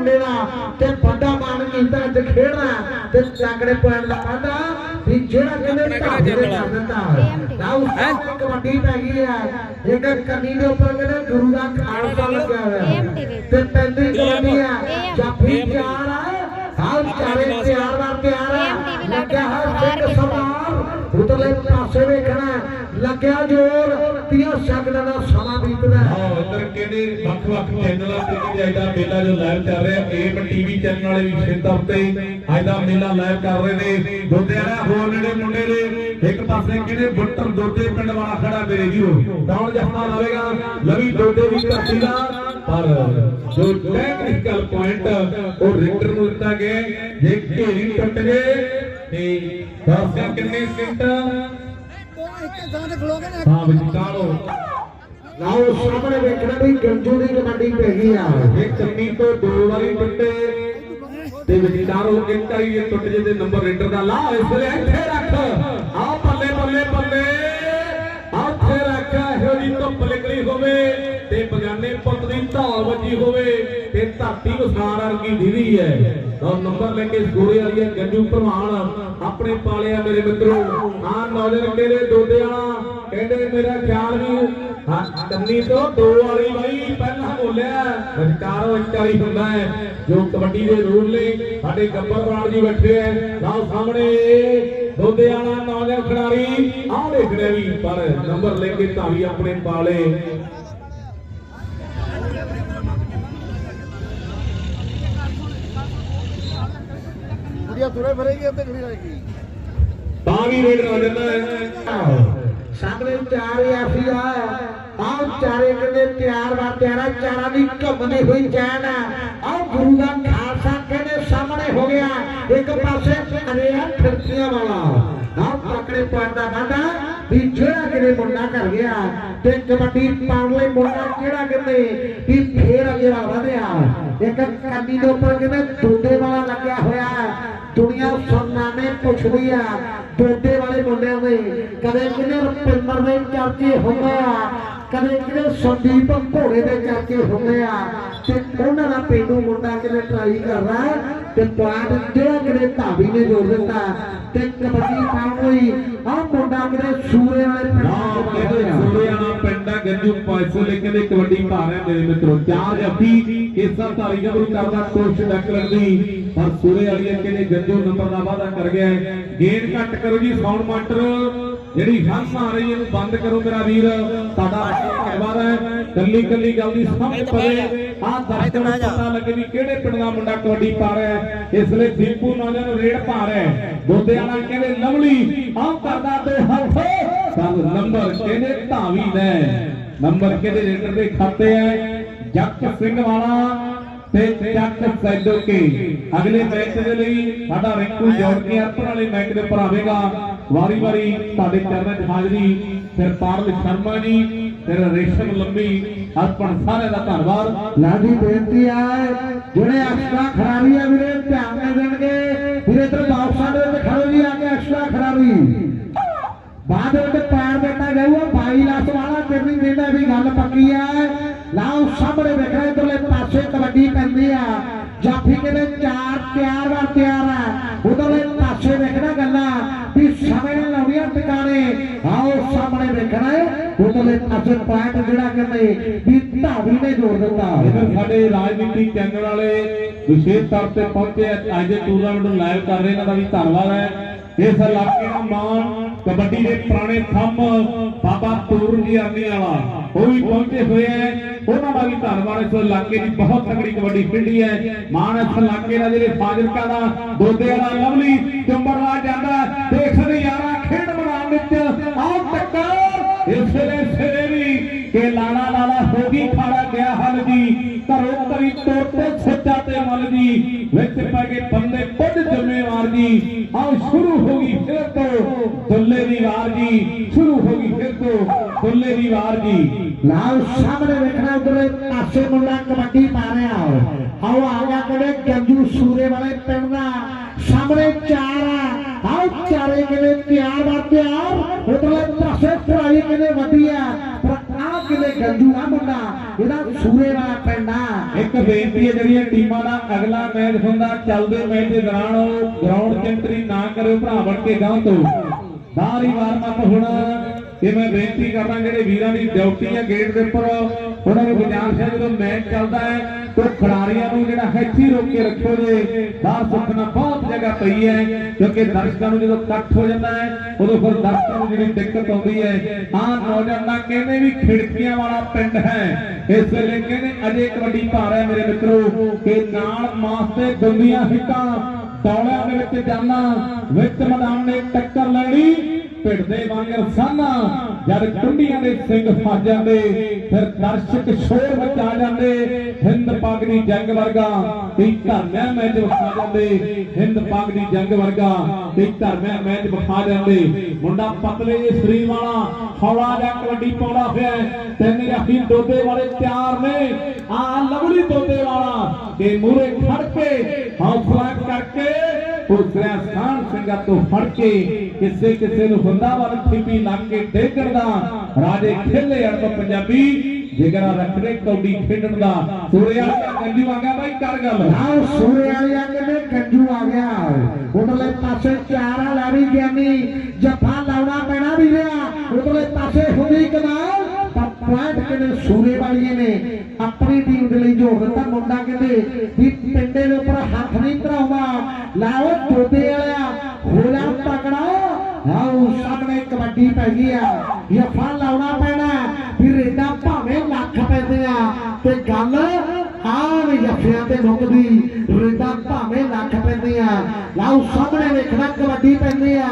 ਮੁੰਡੇ ਦਾ ਤੇ ਵੱਡਾ ਮਾਨ ਕੀਤਾ ਅੱਜ ਖੇਡਣਾ ਤੇ ਪੁਆਇੰਟ ਦਾ ਵਾਧਾ ਵੀ ਜਿਹੜਾ ਕਿਲੇ ਢਾਬੇ ਦੇ ਕਰ ਦਿੰਦਾ ਲਾਉ ਸਾਹਮਣੇ ਕਬੱਡੀ ਪੈ ਗਈ ਹੈ ਇੱਕ ਕੰਨੀ ਦੇ ਉੱਪਰ ਕਹਿੰਦੇ ਗੁਰੂ ਦਾ ਖਾਲਸਾ ਲੱਗਿਆ ਹੋਇਆ। ਹੈ। ਤੇ ਪੈਂਦੀ ਕਬੱਡੀ ਆ। ਜਾਫੀ ਤਿਆਰ ਆ। ਹਾਲ ਚਾਰੇ ਤਿਆਰ ਵਾਰ ਤਿਆਰ ਆ। ਲੱਗਿਆ ਹੈ ਸਿੱਖ ਸਮਾਰ ਉਤਲੇ ਪਾਸੇ ਵੇਖਣਾ ਲੱਗਿਆ ਜੋਰ, ਤੀਆਂ ਸ਼ਗਨਾਂ ਦਾ ਸਮਾਂ ਬੀਤਦਾ ਹੈ। ਇੱਧਰ ਕਿਹੜੇ ਵੱਖ-ਵੱਖ ਚੈਨਲਾਂ ਤੇ ਕਿਹੜੇ ਅੱਜ ਮੇਲਾ ਜੋ ਲਾਈਵ ਚੱਲ ਰਿਹਾ ਏਮ ਟੀਵੀ ਚੈਨਲ ਵਾਲੇ ਵੀ ਖੇਤਾਂ ਉੱਤੇ ਅੱਜ ਮੇਲਾ ਲਾਈਵ ਕਰ ਰਹੇ ਨੇ। ਦੋਦੇ ਹੋਰ ਨੇੜੇ ਮੁੰਡੇ ਨੇ, ਇੱਕ ਪਾਸੇ ਕਿਹੜੇ ਬੁੱਟਰ ਦੋਦੇ ਪਿੰਡ ਵਾਲਾ ਖੜਾ ਮੇਰੇ ਜੀਓ। ਕੌਣ ਜਫਨਾ ਲਾਵੇਗਾ, ਲਵੀ ਦੋਦੇ ਵੀ ਧਰਤੀ ਦਾ, ਪਰ ਜੋ ਟੈਕਨੀਕਲ ਪੁਆਇੰਟ ਉਹ ਰਿਕਟਰ ਨੂੰ ਦਿੱਤਾ ਗਿਆ ਜੇ ਘੇਰੀ ਟੁੱਟ ਗਏ ਦੱਸਿਆ ਕਿੰਨੇ ਸਕਿੰਟ ਹਾਂ ਵਿਚਾਰੋ ਲਾਓ ਸਾਹਮਣੇ ਵੇਖਣਾ ਵੀ ਗੰਜੂ ਦੀ ਕਬੱਡੀ ਪੈ ਗਈ ਆ। ਇਹ ਕੰਨੀ ਤੋਂ ਦੋ ਵਾਰੀ ਟੁੱਟੇ। ਤੇ ਵਿਚਾਰੋ ਇੱਕ ਵਾਰੀ ਇਹ ਟੁੱਟ ਜੇ ਤੇ ਨੰਬਰ ਰੇਡਰ ਦਾ ਲਾ ਇਸ ਵੇਲੇ ਇੱਥੇ ਰੱਖ। ਆ ਬੱਲੇ ਬੱਲੇ ਬੱਲੇ ਆ ਇੱਥੇ ਰੱਖ ਇਹੋ ਜੀ ਧੁੱਪ ਨਿਕਲੀ ਹੋਵੇ। ਤੇ ਬਗਾਨੇ ਪੁੱਤ ਦੀ ਧੌਲ ਵੱਜੀ ਹੋਵੇ ਤੇ ਧਰਤੀ ਵਸਾਰ ਵਰਗੀ ਦੀਦੀ ਹੈ। ਔਰ ਨੰਬਰ ਲੈ ਕੇ ਸਕੋਰੇ ਵਾਲੀ ਹੈ ਗੰਜੂ ਭਲਵਾਨ ਆਪਣੇ ਪਾਲਿਆ ਮੇਰੇ ਮਿੱਤਰੋ ਆ ਨੌਜਰ ਕਿਹੜੇ ਦੋਦੇ ਵਾਲਾ ਕਹਿੰਦੇ ਮੇਰਾ ਖਿਆਲ ਵੀ ਹਾਂ, ਕੰਨੀ ਤੋਂ ਦੋ ਵਾਲੀ ਬਾਈ ਪਹਿਲਾਂ ਬੋਲਿਆ, ਵਿਚਾਰੋ ਵਿਚਾਰੀ ਹੁੰਦਾ ਹੈ। ਜੋ ਕਬੱਡੀ ਦੇ ਰੂਲ ਨੇ, ਸਾਡੇ ਗੱਬਰ ਬਰਾੜ ਜੀ ਬੈਠੇ ਐ ਲਓ ਸਾਹਮਣੇ ਦੋਦੇ ਨੌਜਵਾਨ ਖਿਡਾਰੀ, ਆਹ ਦੇਖ ਵੀ, ਪਰ ਨੰਬਰ ਲੈ ਕੇ ਧਾਵੀ ਆਪਣੇ ਪਾਲੇ। ਕੁੜੀਆਂ ਤੁਰੇ ਫਿਰੇਗੀ ਅੱਧੇ ਖੜੀ ਰਹੇਗੀ। ਤਾਂ ਵੀ ਰੇਡ ਹੋ ਜਾਂਦਾ ਹੈ। ਸਾਹਮਣੇ ਚਾਰ ਆਫੀ ਆ ਆਹ ਚਾਰੇ ਕਹਿੰਦੇ ਤਿਆਰ ਵਾ ਤਿਆਰਾ ਚਾਰਾਂ ਦੀ ਘੁੰਮਦੀ ਹੋਈ ਚੈਨ ਆ। ਆਹ ਗੁਰੂ ਦਾ ਖਾਲਸਾ ਕਹਿੰਦੇ ਸਾਹਮਣੇ ਹੋ ਗਿਆ। ਇੱਕ ਪਾਸੇ ਅਰਿਆ ਫਿਰਕੀਆਂ ਵਾਲਾ। ਆਹ ਤਕੜੇ ਪੁਆਇੰਟ ਦਾ ਵਾਧਾ ਵੀ ਜਿਹੜਾ ਕਿਤੇ ਮੁੰਡਾ ਕਰ ਗਿਆ ਤੇ ਕਬੱਡੀ ਪਾਉਣ ਲਈ ਮੁੰਡਾ ਕਿਹੜਾ ਕਹਿੰਦੇ ਵੀ ਫੇਰ ਅੱਗੇ ਵਧਿਆ। ਇੱਕ ਕੰਨੀ ਦੇ ਉੱਪਰ ਕਹਿੰਦੇ ਦੋਦੇ ਵਾਲਾ ਲੱਗਿਆ ਹੋਇਆ। ਦੁਨੀਆ ਸੁਣਨਾਵੇਂ ਪੁੱਛਦੀ ਆ। ਦੋਦੇ ਵਾਲੇ ਮੁੰਡਿਆਂ ਦੇ ਕਦੇ ਕਿਨੇ ਰਪਿੰਦਰ ਦੇ ਚਰਚੇ ਹੁੰਦੇ ਆ ਕਦੇ ਕਿਨੇ ਸੰਦੀਪ ਘੋੜੇ ਦੇ ਚਰਚੇ ਹੁੰਦੇ ਆ। ਤੇ ਉਹਨਾਂ ਦਾ ਪਿੰਡੂ ਮੁੰਡਾ ਕਿਨੇ ਟਰਾਈ ਕਰਦਾ ਤੇ ਪੁਆਇੰਟ ਜਿਹੜਾ ਕਿਨੇ ਧਾਬੀ ਨੇ ਜੋੜ ਦਿੱਤਾ ਤੇ ਕਬੱਡੀ ਪਾਉਣ ਲਈ ਆਹ ਮੁੰਡਾ ਕਿਨੇ ਸੂਰੇ ਵਾਲੇ ਪਿੰਡ ਆਇਆ। ਸੂਰਿਆਣਾ ਪਿੰਡਾ ਗੰਜੂ 500 ਲੈ ਕੇ ਦੇ ਕਬੱਡੀ ਪਾ ਰਿਹਾ ਮੇਰੇ ਮਿੱਤਰੋ। ਚਾਰ ਜੱਫੀ ਕੇਸਾ ਧਾਰੀ ਗੱਭਰੂ ਕਰਦਾ ਕੋਸ਼ਿਸ਼ ਡੱਕਣ ਦੀ ਪਰ ਸੂਰੇ ਵਾਲੀ ਕਹਿੰਦੇ ਗੰਜੂ ਨੰਬਰ ਦਾ ਵਾਅਦਾ ਕਰ ਗਿਆ ਹੈ। ਗੇਂਦ ਘੱਟ ਕਰੋ ਜੀ ਸਾਊਂਡ ਮਾਸਟਰ ਜਿਹੜੀ ਹੰਸ ਆ ਰਹੀ ਹੈ ਇਹਨੂੰ ਬੰਦ ਕਰੋ ਮੇਰਾ ਵੀਰ। ਤੁਹਾਡਾ ਧੰਨਵਾਦ ਹੈ। ਕੱਲੀ ਕੱਲੀ ਗੱਲ ਦੀ ਸਮਝ ਪਵੇ। ਆਹ ਦਰਸ਼ਕ ਨੂੰ ਪਤਾ ਲੱਗੇ ਵੀ ਕਿਹੜੇ ਪਿੰਡ ਦਾ ਮੁੰਡਾ ਕਬੱਡੀ ਪਾ ਰਿਹਾ ਹੈ। ਇਸ ਲਈ ਦੀਪੂ ਨੌਜਵਾਨ ਰੇਡ ਪਾ ਰਿਹਾ ਹੈ। ਦੋਦੇ ਵਾਲਾ ਕਹਿੰਦੇ ਲਵਲੀ ਆਹ ਕਰਦਾ ਤੇ ਹੱਥ ਪਰ ਨੰਬਰ ਕਹਿੰਦੇ ਧਾਵੀ ਨੇ? ਨੰਬਰ ਕਿਹਦੇ ਰੇਡਰ ਦੇ ਖਾਤੇ ਹੈ? ਜੱਟ ਸਿੰਘ ਵਾਲਾ। ਤੇ ਚੱਕ ਸੈਦੋ ਕੇ ਅਗਲੇ ਮੈਚ ਦੇ ਲਈ ਸਾਡਾ ਰਿੰਕੂ ਜੋੜ ਅਰਪਣ ਵਾਲੇ ਮੈਚ ਦੇ ਉੱਪਰ ਆਵੇਗਾ। ਵਾਰੀ ਵਾਰੀ ਤੁਹਾਡੇ ਚਰਨਾਂ 'ਚ ਹਾਜ਼ਰੀ। ਫਿਰ ਪਾਰਲ ਸ਼ਰਮਾ ਜੀ, ਫਿਰ ਰੇਸ਼ਮ ਲੰਬੀ, ਅਰਪਣ ਸਾਰਿਆਂ ਦਾ ਧੰਨਵਾਦ। ਲਾਡੀ ਬੇਨਤੀ ਹੈ, ਜਿਹੜੇ ਐਕਸਟਰਾ ਖਰਾਬੀ ਆ ਵੀਰੇ, ਧਿਆਨ ਨਾਲ ਦੇਣਗੇ। ਵੀਰੇ, ਇਧਰ ਬਾਕਸਾਂ ਦੇ ਵਿੱਚ ਖੜੋ ਜੀ, ਆ ਕੇ ਐਕਸਟਰਾ ਖਰਾਬੀ ਬਾਅਦ ਵਿੱਚ ਪੈਰ ਦਿੱਤਾ ਜਾਊਗਾ 22 ਲੱਖ ਵਾਲਾ ਕਿਰਨੀ ਦੇਣਾ ਵੀ ਗੱਲ ਪੱਕੀ ਹੈ ਲਾਓ ਸਾਹਮਣੇ ਵੇਖਣਾ ਇਧਰਲੇ ਪਾਸੇ ਕਬੱਡੀ ਪੈਂਦੀ ਆ। ਜਾਫੀ ਕਹਿੰਦੇ ਚਾਰ ਤਿਆਰ ਵਾ ਤਿਆਰ ਆ। ਉਧਰਲੇ ਪਾਸੇ ਵੇਖਣਾ ਗੱਲਾਂ ਵੀ ਸਮੇਂ ਨਾਲ ਲਾਉਣੀਆਂ ਟਿਕਾਣੇ। ਆਓ ਸਾਹਮਣੇ ਵੇਖਣਾ ਉਧਰਲੇ ਪਾਸੇ ਪੁਆਇੰਟ ਜਿਹੜਾ ਕਹਿੰਦੇ ਵੀ ਧਾਵੀ ਨੇ ਜੋੜ ਦਿੱਤਾ। ਇਧਰ ਸਾਡੇ ਰਾਜਨੀਤੀ ਚੈਨਲ ਵਾਲੇ ਵਿਸ਼ੇਸ਼ ਤੌਰ ਤੇ ਪਹੁੰਚੇ ਅੱਜ ਦੇ ਟੂਰਨਾਮੈਂਟ ਨੂੰ ਲਾਈਵ ਕਰ ਰਹੇ, ਇਹਨਾਂ ਦਾ ਵੀ ਧੰਨਵਾਦ ਹੈ। ਇਸ ਇਲਾਕੇ ਦਾ ਮਾਣ, ਕਬੱਡੀ ਦੇ ਪੁਰਾਣੇ ਥੰਮ ਬਾਬਾ ਤੂਰ ਜੀ ਆਰਨੀ ਵਾਲਾ, ਉਹ ਵੀ ਪਹੁੰਚੇ ਹੋਏ ਹੈ। ਉਹਨਾਂ ਦਾ ਵੀ ਧੰਨਵਾਦ ਇਸ ਇਲਾਕੇ ਦੀ ਬਹੁਤ ਤਕੜੀ ਕਬੱਡੀ ਖੇਡੀ ਹੈ। ਮਾਣ ਇਲਾਕੇ ਦਾ ਜਿਹੜੇ ਫਾਜ਼ਿਲਕਾ ਦਾ ਦੋਦੇ ਵਾਲਾ ਲਵਲੀ ਚੰਬਰਲਾ ਜਾਂਦਾ ਦੇਖ ਯਾਰਾ, ਖੇਡ ਬਣਾਉਣ ਵਿੱਚ ਆਹ ਟੱਕਰ। ਇਸ ਵੇਲੇ ਸਿਰੇ ਵੀ ਕਿ ਲਾਲਾ ਲਾਲਾ ਹੋ ਗਈ, ਖਾੜਾ ਗਿਆ ਹਲ ਜੀ। ਘਰੋਂ ਕਰੀ ਤੋੜ ਤੇ ਸੱਚਾ ਤੇ ਮਲ ਜੀ। ਵਿੱਚ ਪੈ ਗਏ ਬੰਦੇ ਖੁਦ ਜ਼ਿੰਮੇਵਾਰ ਜੀ ਆਓ ਸ਼ੁਰੂ ਹੋ ਫਿਰ ਤੋਂ। ਦੁੱਲੇ ਦੀ ਵਾਰ ਜੀ, ਸ਼ੁਰੂ ਹੋ ਫਿਰ ਤੋਂ। ਦੁੱਲੇ ਦੀ ਵਾਰ ਜੀ। ਲਾਓ ਸਾਹਮਣੇ ਵੇਖਣਾ ਉਧਰਲੇ ਪਾਸੇ ਮੁੰਡਾ ਕਬੱਡੀ ਪਾ ਰਿਹਾ ਆਓ ਆ ਗਿਆ ਕਦੇ ਗੰਜੂ ਸੂਰੇ ਵਾਲੇ ਪਿੰਡ ਦਾ। ਸਾਹਮਣੇ ਚਾਰ ਆ। ਆਓ ਚਾਰੇ ਕਿਨੇ ਤਿਆਰ ਵਾ ਤਿਆਰ ਉਧਰਲੇ ਪਾਸੇ ਫਰਾਈ ਕਿਨੇ ਵੱਡੀ ਗੰਜੂ ਆ ਮੁੰਡਾ ਇਹਦਾ ਸੂਰੇ ਵਾਲਾ ਪਿੰਡ ਆ। ਇੱਕ ਬੇਨਤੀ ਹੈ ਜਿਹੜੀਆਂ ਟੀਮਾਂ ਦਾ ਅਗਲਾ ਮੈਚ ਹੁੰਦਾ, ਚੱਲਦੇ ਮੈਚ ਦੇ ਦੌਰਾਨ ਉਹ ਗਰਾਊਂਡ 'ਚ ਐਂਟਰੀ ਨਾ ਕਰਿਓ ਭਰਾ ਬਣ ਕੇ ਗਾਂ ਤੋਂ। ਬਾਹਰ ਹੀ ਵਾਰਮ ਅਪ ਹੋਣਾ। ਇਹ ਮੈਂ ਬੇਨਤੀ ਕਰਦਾ ਜਿਹੜੇ ਵੀਰਾਂ ਦੀ ਡਿਊਟੀ ਹੈ ਗੇਟ ਦੇ ਉੱਪਰ, ਉਹਨਾਂ ਨੂੰ ਗੁਜ਼ਾਰਿਸ਼ ਹੈ ਜਦੋਂ ਮੈਚ ਚੱਲਦਾ ਹੈ, ਤਾਂ ਖਿਡਾਰੀਆਂ ਨੂੰ ਜਿਹੜਾ ਇੱਥੇ ਰੋਕ ਕੇ ਰੱਖੋ ਜੇ, ਬਾਹਰ ਸੁੱਕਣਾ ਬਹੁਤ ਜਗ੍ਹਾ ਪਈ ਹੈ, ਕਿਉਂਕਿ ਦਰਸ਼ਕਾਂ ਨੂੰ ਜਦੋਂ ਇਕੱਠ ਹੋ ਜਾਂਦਾ ਹੈ, ਉਦੋਂ ਫਿਰ ਦਰਸ਼ਕਾਂ ਨੂੰ ਜਿਹੜੀ ਦਿੱਕਤ ਆਉਂਦੀ ਹੈ। ਆਹ ਨੌਜਵਾਨਾਂ ਕਹਿੰਦੇ ਵੀ ਖਿੜਕੀਆਂ ਵਾਲਾ ਪਿੰਡ ਹੈ। ਇਸ ਵੇਲੇ ਕਹਿੰਦੇ ਅਜੇ ਕਬੱਡੀ ਭਾਰ ਹੈ ਮੇਰੇ ਮਿੱਤਰੋ, ਕਿ ਨਾਲ ਮਾਸਤੇ ਤੇ ਗੁੰਦੀਆਂ ਹਿੱਟਾਂ, ਦੌੜਿਆਂ ਦੇ ਵਿੱਚ ਜਾਣਾ ਵਿੱਚ ਮੈਦਾਨ ਨੇ ਟੱਕਰ ਲੈਣੀ ਭਿੜਦੇ ਵਾਂਗਰ ਸਾਨਾ ਜਦ ਕੁੰਡੀਆਂ ਦੇ ਸਿੰਘ ਫਸ ਜਾਂਦੇ, ਫਿਰ ਦਰਸ਼ਕ ਸ਼ੋਰ ਮਚਾ ਜਾਂਦੇ। ਹਿੰਦ ਪਾਕ ਦੀ ਜੰਗ ਵਰਗਾ ਕਈ ਧਰਮਿਆਂ ਮੈਚ ਵਿਖਾ ਜਾਂਦੇ। ਹਿੰਦ ਪਾਕ ਦੀ ਜੰਗ ਵਰਗਾ ਕਈ ਧਰਮਿਆਂ ਮੈਚ ਵਿਖਾ ਜਾਂਦੇ। ਮੁੰਡਾ ਪਤਲੇ ਜਿਹੇ ਸਰੀਰ ਵਾਲਾ, ਹੌਲਾ ਜਿਹਾ ਕਬੱਡੀ ਪਾਉਂਦਾ ਹੋਇਆ ਹੈ। ਤਿੰਨ ਜਾਫੀ ਦੋਦੇ ਵਾਲੇ ਤਿਆਰ ਨੇ। ਆ ਲਵਲੀ ਦੋਦੇ ਵਾਲਾ ਕਿ ਮੂਰੇ ਖੜ ਕੇ ਹੌਸਲਾ ਕਰਕੇ ਉਸਰਿਆ ਸਾਨ ਸਿੰਘਾਂ ਤੋਂ ਫੜ ਕੇ ਕਿਸੇ ਕਿਸੇ ਨੂੰ ਹੁੰਦਾ ਵੱਲ ਠਿਪੀ ਲੱਗ ਕੇ ਡੇਗਣ ਦਾ ਰਾਜੇ ਖੇਲੇ ਅੜਬ ਪੰਜਾਬੀ, ਜਿਗਰਾ ਰੱਖਦੇ ਕੌਡੀ ਖੇਡਣ ਦਾ। ਸੂਰਿਆ ਕੰਜੂ ਆ ਗਿਆ ਬਾਈ, ਕਰ ਗੱਲ। ਆਓ ਸੂਰੇ ਵਾਲਿਆ ਕਿਨੇ ਆ ਗਿਆ। ਉਧਰਲੇ ਪਾਸੇ ਚਾਰਾ ਲੈ ਗਿਆਨੀ ਜੱਫਾ ਲਾਉਣਾ ਪੈਣਾ ਵੀ ਰਿਹਾ ਉਧਰਲੇ ਪਾਸੇ ਹੁਣੀ ਕਨਾਲ ਪਰ ਪੁਆਇੰਟ ਕਿਨੇ ਸੂਰੇ ਵਾਲੀਏ ਨੇ, ਆਪਣੀ ਟੀਮ ਦੇ ਲਈ ਜੋੜ ਦਿੱਤਾ ਮੁੰਡਾ ਕਹਿੰਦੇ ਵੀ ਪਿੰਡੇ ਦੇ ਉੱਪਰ ਹੱਥ ਨਹੀਂ ਧਰਾਉਂਦਾ। ਲਾਓ ਤੋਦੇ ਵਾਲਿਆ ਹੋਲਾ ਤਕੜਾ ਆਓ, ਸਾਹਮਣੇ ਕਬੱਡੀ ਪੈ ਗਈ ਆ। ਜੱਫਾ ਲਾਉਣਾ ਪੈਣਾ ਫਿਰ ਰੇਡਾ ਭਾਵੇਂ ਲੱਖ ਪੈਂਦੇ ਆ ਤੇ ਗੱਲ ਆਮ ਜੱਫਿਆਂ ਤੇ ਮੁੱਕਦੀ, ਰੇਡਾ ਭਾਵੇਂ ਲੱਖ ਪੈਂਦੇ ਆ ਲਾਓ, ਸਾਹਮਣੇ ਵੇਖਣਾ ਕਬੱਡੀ ਪੈਂਦੀ ਆ।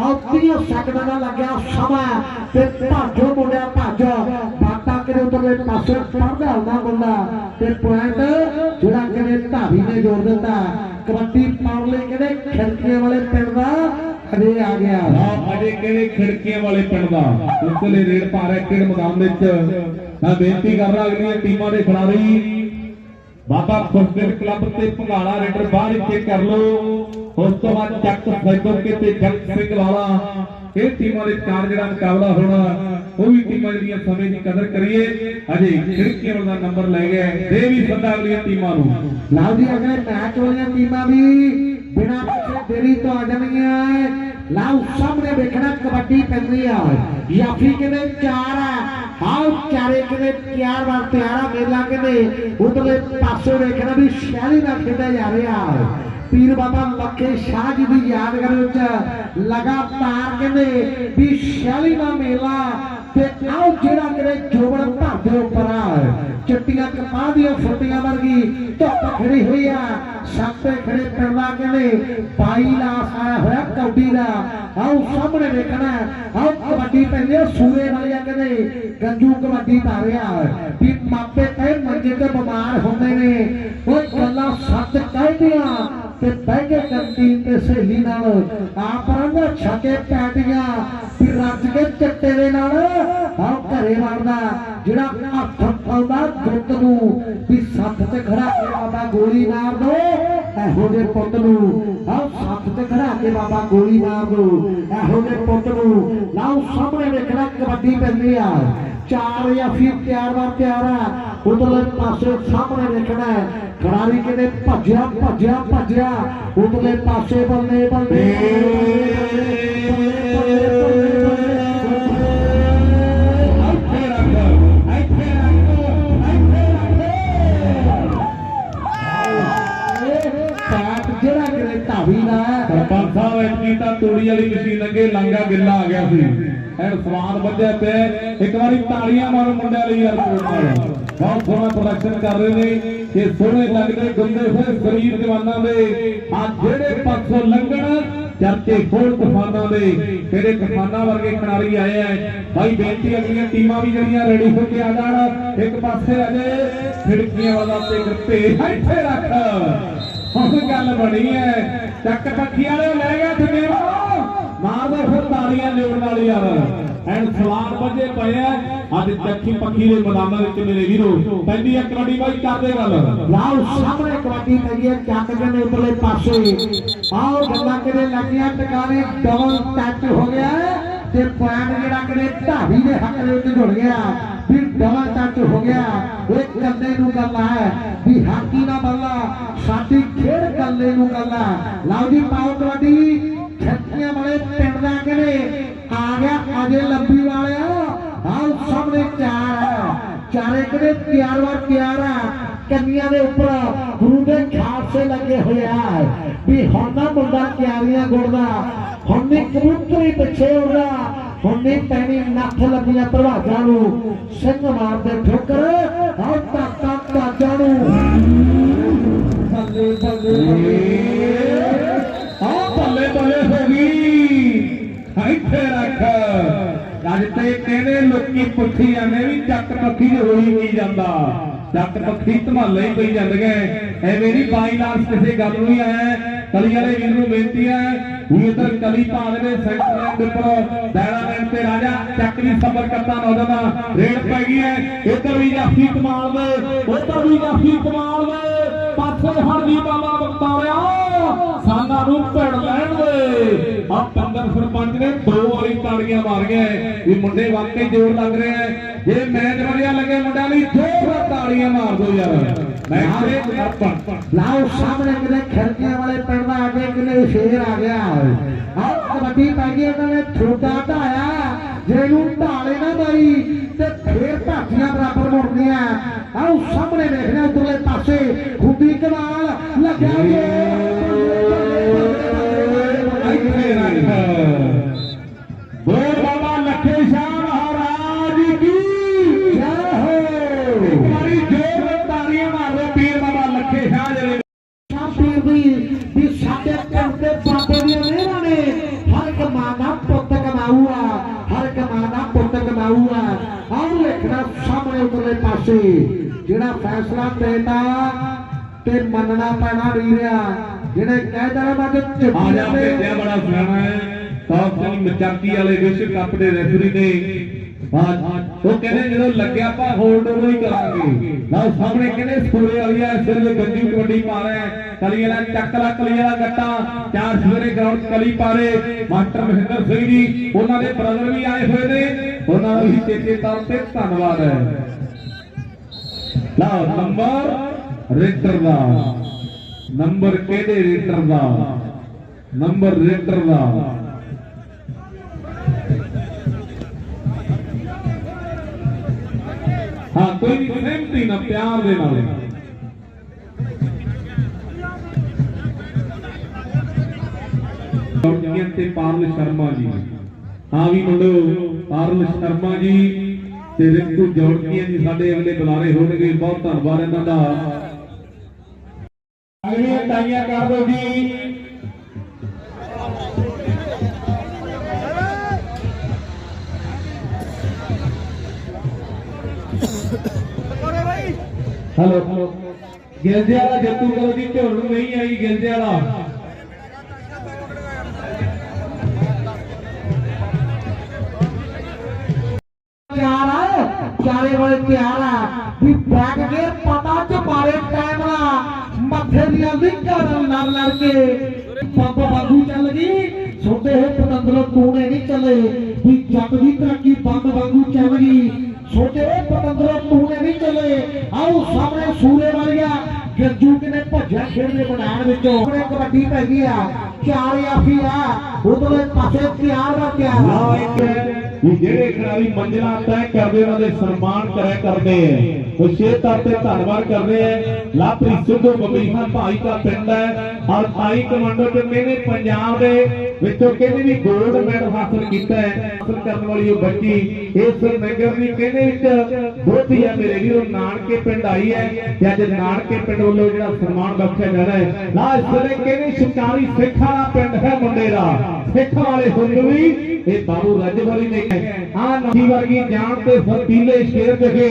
ਆਉਤੀਓ ਸਕਦਾ ਨਾ ਲੱਗਿਆ ਸਮਾਂ ਤੇ ਭਾਜੋ ਮੁੰਡਿਆ ਭਾਜ। ਬਾਟਾ ਕਿਰੇ ਉਤਰਲੇ ਪਾਸੇ ਪੜਦਾ ਹੁੰਦਾ ਮੁੰਡਾ। ਤੇ ਪੁਆਇੰਟ ਜਿਹੜਾ ਕਿਰੇ ਧਾਵੀ ਨੇ ਜੋੜ ਦਿੱਤਾ। ਕਬੱਡੀ ਪਾਉਣ ਲਈ ਕਹਿੰਦੇ ਖਿੜਕੀਆਂ ਵਾਲੇ ਪਿੰਡ ਦਾ? ਅਜੇ ਆ ਗਿਆ। ਆ ਅਜੇ ਕਿਹੜੇ ਖਿੜਕੀਆਂ ਵਾਲੇ ਪਿੰਡ ਦਾ? ਇਸ ਰੇਡ ਪਾ ਰਿਹਾ ਕਿਹੜ ਮੈਦਾਨ ਵਿੱਚ। ਮੈਂ ਬੇਨਤੀ ਕਰਦਾ ਅਗਲੀਆਂ ਟੀਮਾਂ ਦੇ ਖਿਡਾਰੀ, ਬਾਬਾ ਖੁਰਦਿਲ ਕਲੱਬ ਤੇ ਭੰਗਾਲਾ ਰੇਡਰ ਬਾਹਰ ਹੀ ਚੈੱਕ ਕਰ ਲਓ। ਉਸ ਤੋਂ ਬਾਅਦ ਚੱਕ ਸੈਦੋ ਤੇ ਜਗ ਸਿੰਘ ਵਾਲਾ ਇਹ ਟੀਮਾਂ ਦੇ ਚਾਰ ਜਿਹੜਾ ਮੁਕਾਬਲਾ ਹੋਣਾ, ਉਹ ਵੀ ਟੀਮਾਂ ਜਿਹੜੀਆਂ ਸਮੇਂ ਦੀ ਕਦਰ ਕਰੀਏ। ਅਜੇ ਖਿੜਕੀਆਂ ਵਾਲਾ ਨੰਬਰ ਲੈ ਗਿਆ ਦੇ ਵੀ ਸੱਦਾ ਟੀਮਾਂ ਨੂੰ। ਲਓ ਜੀ, ਅਗਲੇ ਮੈਚ ਵਾਲੀਆਂ ਟੀਮਾਂ ਵੀ ਬਿਨਾਂ ਕਿਸੇ ਦੇਰੀ ਤੋਂ ਆ ਜਾਣਗੀਆਂ ਲਓ, ਸਾਹਮਣੇ ਵੇਖਣਾ ਕਬੱਡੀ ਪੈਂਦੀ ਆ। ਯਾਫੀ ਕਿਨੇ ਚਾਰ ਆ? ਆਓ ਚਾਰੇ ਕਿਨੇ ਚਾਰ ਵਾਰ ਤਿਆਰਾ ਮੇਲਾ ਕਿਨੇ ਉਧਰਲੇ ਪਾਸੇ ਵੇਖਣਾ ਵੀ ਸ਼ਹਿਰੀ ਨਾਲ ਖੇਡਿਆ ਜਾ ਰਿਹਾ। ਪੀਰ ਬਾਬਾ ਲੱਖੇ ਸ਼ਾਹ ਜੀ ਦੀ ਯਾਦਗਾਰ ਵਿੱਚ ਲਗਾਤਾਰ ਕਹਿੰਦੇ ਵੀ ਸ਼ੈਲੀ ਦਾ ਮੇਲਾ ਤੇ ਆਓ ਜਿਹੜਾ ਕਿਨੇ ਜੋਬਨ ਭਰਦੇ ਉੱਪਰ ਆ। ਚਿੱਟੀਆਂ ਕਪਾਹ ਦੀਆਂ ਫੁੱਟੀਆਂ ਵਰਗੀ ਧੁੱਪ ਖੜੀ ਹੋਈ ਆ। ਸਾਹਮਣੇ ਖੜੇ ਪਿੰਡਾ ਕਹਿੰਦੇ ਪਾਈ ਲਾਸ ਆਇਆ ਹੋਇਆ ਕੌਡੀ ਦਾ। ਆਓ ਸਾਹਮਣੇ ਵੇਖਣਾ ਆਓ ਕਬੱਡੀ ਪੈਂਦੇ ਆ ਸੂਰੇ ਵਾਲਿਆ ਕਹਿੰਦੇ। ਗੰਜੂ ਕਬੱਡੀ ਪਾ ਰਿਹਾ। ਵੀ ਮਾਪੇ ਕਹੇ ਮੰਜੇ ਤੇ ਬਿਮਾਰ ਹੁੰਦੇ ਨੇ। ਉਹ ਗੱਲਾਂ ਸੱਚ ਕਹਿੰਦੀਆਂ ਤੇ ਬਹਿ ਕੇ ਕੰਟੀਨ ਤੇ ਸਹੇਲੀ ਨਾਲ ਆਪ ਰੰਗਾ ਛਕੇ ਪੈਟੀਆਂ ਵੀ ਰੱਜ ਕੇ ਚੱਟੇ ਦੇ ਨਾਲ ਆਹ ਘਰੇ ਵੜਦਾ, ਜਿਹੜਾ ਹੱਥ ਪਾਉਂਦਾ ਦੁੱਤ ਨੂੰ, ਵੀ ਸੱਤ ਤੇ ਖੜਾ ਕੇ ਬਾਬਾ ਗੋਲੀ ਮਾਰ ਦੋ, ਇਹੋ ਜਿਹੇ ਪੁੱਤ ਨੂੰ। ਆਹ ਸੱਤ ਤੇ ਖੜਾ ਕੇ ਬਾਬਾ ਗੋਲੀ ਮਾਰ ਦੋ, ਇਹੋ ਜਿਹੇ ਪੁੱਤ ਨੂੰ। ਲਾਓ ਸਾਹਮਣੇ ਵੇਖਣਾ ਕਬੱਡੀ ਪੈਂਦੀ ਆ। ਚਾਰ ਜਾਂ ਫਿਰ ਤਿਆਰ ਵਾਰ ਤਿਆਰ ਹੈ ਉਧਰਲੇ ਪਾਸੇ ਸਾਹਮਣੇ ਵੇਖਣਾ ਖਿਡਾਰੀ ਕਿਤੇ ਭੱਜਿਆ ਭੱਜਿਆ ਭੱਜਿਆ। ਉਧਰਲੇ ਪਾਸੇ ਬੱਲੇ ਬੱਲੇ ਕਿਤੇ ਧਾਵੀ ਦਾ ਹੈ ਸਰਪੰਚ ਸਾਹਿਬ ਐਤਕੀ ਤਾਂ ਤੂੜੀ ਵਾਲੀ ਮਸ਼ੀਨ ਅੱਗੇ ਲਾਂਗਾ ਗਿੱਲਾ ਆ ਗਿਆ ਸੀ। ਐਨ ਸਵਾਦ ਵੱਜਿਆ ਪਿਆ ਇੱਕ ਵਾਰੀ ਤਾੜੀਆਂ ਮਾਰੋ ਮੁੰਡਿਆਂ ਲਈ ਯਾਰ ਨਾਲ ਬਹੁਤ ਸੋਹਣਾ ਪ੍ਰੋਡਕਸ਼ਨ ਕਰ ਰਹੇ ਨੇ। ਕਿ ਸੋਹਣੇ ਲੱਗਦੇ ਗੁੰਦੇ ਹੋਏ ਸਰੀਰ ਜਵਾਨਾਂ ਦੇ। ਆ ਜਿਹੜੇ ਪਾਸੋਂ ਲੰਘਣ ਚਰਚੇ ਹੋਰ ਤੂਫਾਨਾਂ ਦੇ। ਕਿਹੜੇ ਤੂਫਾਨਾਂ ਵਰਗੇ ਖਿਡਾਰੀ ਆਏ ਆ ਭਾਈ ਬੇਨਤੀ ਅਗਲੀਆਂ ਟੀਮਾਂ ਵੀ ਜਿਹੜੀਆਂ ਰੈਡੀ ਹੋ ਕੇ ਆ ਜਾਣ। ਇੱਕ ਪਾਸੇ ਅਜੇ ਖਿੜਕੀਆਂ ਵਾਲਾ ਤੇ ਗੱਪੇ ਇੱਥੇ ਰੱਖ। ਹੁਣ ਗੱਲ ਬਣੀ ਹੈ ਚੱਕ ਪੱਖੀ ਵਾਲੇ ਲੈ ਗਿਆ ਠਗੇਵਾ ਮਾਰਦਾ ਤਾਲੀਆਂ ਲਿਉਣ ਵਾਲੀ ਯਾਰ। ਐਨ ਸਵਾਲ ਵੱਜੇ ਪਏ ਆ। ਅੱਜ ਚੱਕੀ ਪੱਖੀ ਦੇ ਮੈਦਾਨਾਂ ਵਿੱਚ ਮੇਰੇ ਵੀਰੋ, ਪਹਿਲੀ ਇੱਕ ਕਬੱਡੀ ਬਾਈ ਕਰਦੇ ਗੱਲ। ਲਾਓ, ਸਾਹਮਣੇ ਕਬੱਡੀ ਪਈ ਹੈ ਚੱਕ ਨੇ ਉਤਲੇ ਪਾਸੇ। ਆਓ, ਗੱਲਾਂ ਕਿਤੇ ਲੱਗੀਆਂ? ਟਿਕਾਣੇ ਡਬਲ ਟੱਚ ਹੋ ਗਿਆ ਤੇ ਪੁਆਇੰਟ ਜਿਹੜਾ ਕਿਤੇ ਢਾਬੀ ਦੇ ਹੱਕ ਦੇ ਉੱਤੇ ਜੁੜ ਗਿਆ। ਵੀ ਡਬਲ ਟੱਚ ਹੋ ਗਿਆ। ਇਹ ਕੱਲੇ ਨੂੰ ਗੱਲ ਹੈ ਵੀ ਹਾਕੀ ਨਾ ਬੱਲਾ, ਸਾਡੀ ਖੇਡ ਕੱਲੇ ਨੂੰ ਗੱਲ ਹੈ ਲਓ ਜੀ, ਪਾਓ ਕਬੱਡੀ। ਛੱਤੀਆਂ ਵਾਲੇ ਪਿੰਡ ਦਾ ਕਿਨੇ ਆ ਗਿਆ ਅਜੇ ਲੱਭੀ ਵਾਲਿਆ। ਆਓ ਸਾਹਮਣੇ ਚਾਰ ਹੈ ਚਾਰੇ ਕਿਤੇ ਤਿਆਰ ਵਾਰ ਤਿਆਰ ਆ। ਕੰਨੀਆਂ ਦੇ ਉੱਪਰ ਗੁਰੂ ਦੇ ਲੱਗੇ ਹੋਇਆ ਵੀ ਹੁਣ ਨਾ ਮੁੰਡਾ ਤਿਆਰੀਆਂ ਗੁਰਦਾ ਹੁਣ ਨਹੀਂ ਕਬੂਤਰੀ ਪਿੱਛੇ ਉੜਦਾ। ਹੁਣ ਨਹੀਂ ਪੈਣੀ ਨੱਥ ਲੱਗੀਆਂ ਪ੍ਰਭਾਜਾਂ ਨੂੰ। ਸਿੰਘ ਮਾਰਦੇ ਠੋਕਰ। ਆਹ ਤਾਤਾ ਤਾਜਾਂ ਨੂੰ। ਬੱਲੇ ਬੱਲੇ ਆ ਬੱਲੇ ਬੱਲੇ ਹੋ ਗਈ ਇੱਥੇ ਰੱਖ। ਅੱਜ ਤੇ ਕਹਿੰਦੇ ਲੋਕੀ ਪੁੱਛੀ ਜਾਂਦੇ ਵੀ ਚੱਕ ਪੱਖੀ ਚ ਹੋਈ ਕੀ ਜਾਂਦਾ। ਚੱਕ ਪੱਖੀ ਧਮਾਲੇ ਹੀ ਪਈ ਜਾਂਦੇ ਐਵੇਂ ਨਹੀਂ ਬਾਈ ਲਾਸ ਕਿਸੇ ਗੱਲ ਨੂੰ ਹੀ ਆਇਆ। ਕਲੀ ਵਾਲੇ ਵੀਰ ਨੂੰ ਬੇਨਤੀ ਹੈ ਵੀ ਇਧਰ ਕਲੀ ਪਾ ਦੇਵੇ ਸੈਂਟਰ ਲਾਈਨ ਉੱਪਰ ਦਾਣਾ ਲੈਣ ਤੇ ਰਾਜਾ ਚੱਕ ਵੀ ਸਬਰ ਕਰਦਾ ਨੌਜਵਾਨ ਰੇਡ ਪੈ ਗਈ ਹੈ। ਇੱਧਰ ਵੀ ਜਾਫੀ ਕਮਾਲ ਦੇ ਉੱਧਰ ਵੀ ਜਾਫੀ ਕਮਾਲ। ਦੇ ਪਾਸੇ ਹਰ ਬਾਬਾ ਬਖਤਾਰਿਆ ਸਾਨਾ ਨੂੰ ਭੜ ਲੈਣ ਦੇ ਆ ਪੰਦਰ ਸਰਪੰਚ ਨੇ ਦੋ ਵਾਰੀ ਤਾੜੀਆਂ ਮਾਰੀਆਂ ਵੀ ਮੁੰਡੇ ਵਾਕਈ ਜ਼ੋਰ ਲੱਗ ਰਿਹਾ ਹੈ ਜੇ ਮੈਚ ਵਧੀਆ ਲੱਗੇ ਮੁੰਡਿਆਂ ਲਈ ਜ਼ੋਰ ਤਾੜੀਆਂ ਮਾਰ ਦਿਓ ਯਾਰ। ਮੈਂ ਲਾਓ ਸਾਹਮਣੇ ਕਿਤੇ ਖਿੜਕੀਆਂ ਵਾਲੇ ਪਿੰਡ ਦਾ ਅੱਗੇ ਕਿਤੇ ਸ਼ੇਰ ਆ ਗਿਆ। ਆਹ ਕਬੱਡੀ ਪੈ ਗਈ ਉਹਨਾਂ ਨੇ ਛੋਟਾ ਢਾਇਆ ਜਿਹਨੂੰ ਢਾਲੇ ਨਾ ਮਾਰੀ ਤੇ ਫੇਰ ਭਾਜੀਆਂ ਬਰਾਬਰ ਮੁੜਦੀਆਂ ਆਓ ਸਾਹਮਣੇ ਵੇਖਣਾ ਉਧਰਲੇ ਪਾਸੇ ਖੁੱਬੀ ਕਮਾਲ ਲੱਗਿਆ ਜੇ ਦੀ ਵੀ ਸਾਡੇ ਪਿੰਡ ਦੇ ਬਾਬੇ ਦੀਆਂ ਮਿਹਰਾਂ ਨੇ। ਹਰ ਦਾ ਪੁੱਤ ਕਮਾਊਆ ਹਰ ਦਾ ਪੁੱਤ ਕਮਾਊਆ। ਆਹ ਵੇਖਣਾ ਸਾਹਮਣੇ ਉਤਰਲੇ ਪਾਸੇ ਜਿਹੜਾ ਫੈਸਲਾ ਦੇਣਾ ਤੇ ਮੰਨਣਾ ਪੈਣਾ ਵੀਰਿਆ ਜਿਹੜੇ ਕਹਿ ਦੇਣਾ ਮੈਂ ਤੇ ਆ ਜਾ ਭੇਜਿਆ ਬੜਾ ਸਿਆਣਾ ਹੈ। ਟੌਪ ਸਿੰਘ ਮਚਾਕੀ ਵਾਲੇ ਵਿਸ਼ਵ ਕੱਪ ਦੇ ਰੈਫਰੀ ਨੇ ਹਾਂ, ਉਹ ਕਹਿੰਦੇ ਜਦੋਂ ਲੱਗਿਆ ਆਪਾਂ ਹੋਲਡ ਉਹ ਹੀ ਕਰਾਂਗੇ। ਲਓ, ਸਾਹਮਣੇ ਕਹਿੰਦੇ ਸੂਰੇ ਵਾਲੀ ਆ, ਸਿਰ ਦੇ ਗੰਦੀ ਕਬੱਡੀ ਪਾ ਕਲੀ ਵਾਲਾ ਚੱਕ ਲਾ, ਕਲੀ ਵਾਲਾ ਗੱਟਾ। ਚਾਰ ਸਵੇਰੇ ਗਰਾਊਂਡ ਕਲੀ ਪਾ ਮਾਸਟਰ ਮਹਿੰਦਰ ਸਿੰਘ ਜੀ, ਉਹਨਾਂ ਦੇ ਬ੍ਰਦਰ ਵੀ ਆਏ ਹੋਏ ਨੇ। ਉਹਨਾਂ ਦਾ ਵੀ ਚੇਤੇ ਤੌਰ ਤੇ ਧੰਨਵਾਦ ਹੈ। ਲਓ ਨੰਬਰ ਰੇਟਰ ਦਾ। ਨੰਬਰ ਕਿਹਦੇ ਰੇਟਰ ਦਾ? ਨੰਬਰ ਰੇਟਰ ਦਾ। ਹਾਂ, ਕੋਈ ਵੀ ਸਹਿਮਤੀ ਨਾ, ਪਿਆਰ ਦੇ ਨਾਲ। ਜੌੜਕੀਆਂ ਤੇ ਪਾਰਲ ਸ਼ਰਮਾ ਜੀ। ਹਾਂ ਵੀ ਮੁੰਡੋ ਪਾਰਲ ਸ਼ਰਮਾ ਜੀ ਤੇ ਰਿੰਕੂ ਜੌੜਕੀਆਂ ਜੀ ਸਾਡੇ ਅਗਲੇ ਬੁਲਾਰੇ ਹੋਣਗੇ। ਬਹੁਤ ਧੰਨਵਾਦ ਇਹਨਾਂ ਦਾ। ਅਗਲੀਆਂ ਤਾਈਆਂ ਕਰ ਦਿਓ ਜੀ। ਹੈਲੋ। ਗਿਲਦੇ ਵਾਲਾ ਜੱਤੂ ਕਰੋ ਜੀ ਝੋਲ ਨੂੰ ਨਹੀਂ ਆਈ, ਗਿਲਦੇ ਵਾਲਾ। ਤਿਆਰ ਆ, ਚਾਰੇ ਵਾਲੇ ਤਿਆਰ ਆ। ਵੀ ਬੈਕ ਗੇਅਰ ਪਤਾ ਚ ਮਾਰੇ ਟਾਈਮ ਨਾ ਮੱਥੇ ਦੀਆਂ ਲਿੰਕਾਂ ਨਾਲ ਲੜ ਲੜ ਕੇ। ਪੰਪ ਵਾਂਗੂ ਚੱਲ ਗਈ। ਛੋਟੇ ਹੋ ਪਤੰਦਰੋਂ ਤੂਣੇ ਨਹੀਂ ਚੱਲੇ। ਵੀ ਜੱਟ ਦੀ ਤਰੱਕੀ ਬੰਦ ਵਾਂਗੂ ਚੱਲ ਗਈ। ਛੋਟੇ ਹੋ ਪਤੰਦਰੋਂ ਨਹੀਂ ਚੱਲੇ। ਆਓ ਸਾਹਮਣੇ ਸੂਰੇ ਵਾਲੀਆ ਗੱਜੂ ਕਿਨੇ ਭੱਜਿਆ ਖੇਡ ਮੈਦਾਨ ਵਿੱਚੋਂ। ਉਹਨੇ ਕਬੱਡੀ ਪੈ ਗਈ ਆ ਚਾਰ ਆਫੀ ਆ। ਉਧਰਲੇ ਪਾਸੇ ਤਿਆਰ ਦਾ ਤਿਆਰ। ਨਾ ਇੱਕ ਹੈ ਜਿਹੜੇ ਖਿਡਾਰੀ ਮੰਜ਼ਿਲਾਂ ਤੈਅ ਕਰਦੇ, ਉਹਨਾਂ ਦੇ ਸਨਮਾਨ ਕਰਿਆ ਕਰਦੇ ਐ। ਵਿਸ਼ੇਸ਼ ਤੌਰ ਤੇ ਧੰਨਵਾਦ ਕਰਦੇ ਐ। ਲਾਪਰੀ ਸਿੱਧੂ ਬਬੀਹਾ ਭਾਈ ਦਾ ਪਿੰਡ ਹੈ ਔਰ ਭਾਈ ਕਮਾਂਡੋ ਚ ਕਹਿੰਦੇ ਪੰਜਾਬ ਦੇ ਵਿੱਚੋਂ ਕਹਿੰਦੇ ਵੀ ਗੋਲਡ ਮੈਡਲ ਹਾਸਲ ਕੀਤਾ ਹੈ, ਹਾਸਲ ਕਰਨ ਵਾਲੀ ਉਹ ਬੱਚੀ ਇਸ ਨਗਰ ਦੀ ਕਹਿੰਦੇ ਵਿੱਚ ਬਹੁਤੀ ਹੈ ਮੇਰੇ ਵੀਰੋ, ਨਾਨਕੇ ਪਿੰਡ ਆਈ ਹੈ ਤੇ ਅੱਜ ਨਾਨਕੇ ਪਿੰਡ ਵੱਲੋਂ ਜਿਹੜਾ ਸਨਮਾਨ ਬਖਸ਼ਿਆ ਜਾਣਾ ਹੈ। ਨਾ ਇਸ ਵੇਲੇ ਕਹਿੰਦੇ ਸ਼ਿਕਾਰੀ ਸਿੱਖਾਂ ਦਾ ਪਿੰਡ ਹੈ ਮੁੰਡੇ ਦਾ ਸਿੱਖ ਵਾਲੇ ਹੁੰਦ ਵੀ ਇਹ ਬਾਬੂ ਰੱਜਵਾਲੀ ਨੇ ਆ ਨਦੀ ਵਰਗੀ ਜਾਨ ਤੇ ਫਤੀਲੇ ਸ਼ੇਰ ਜਗੇ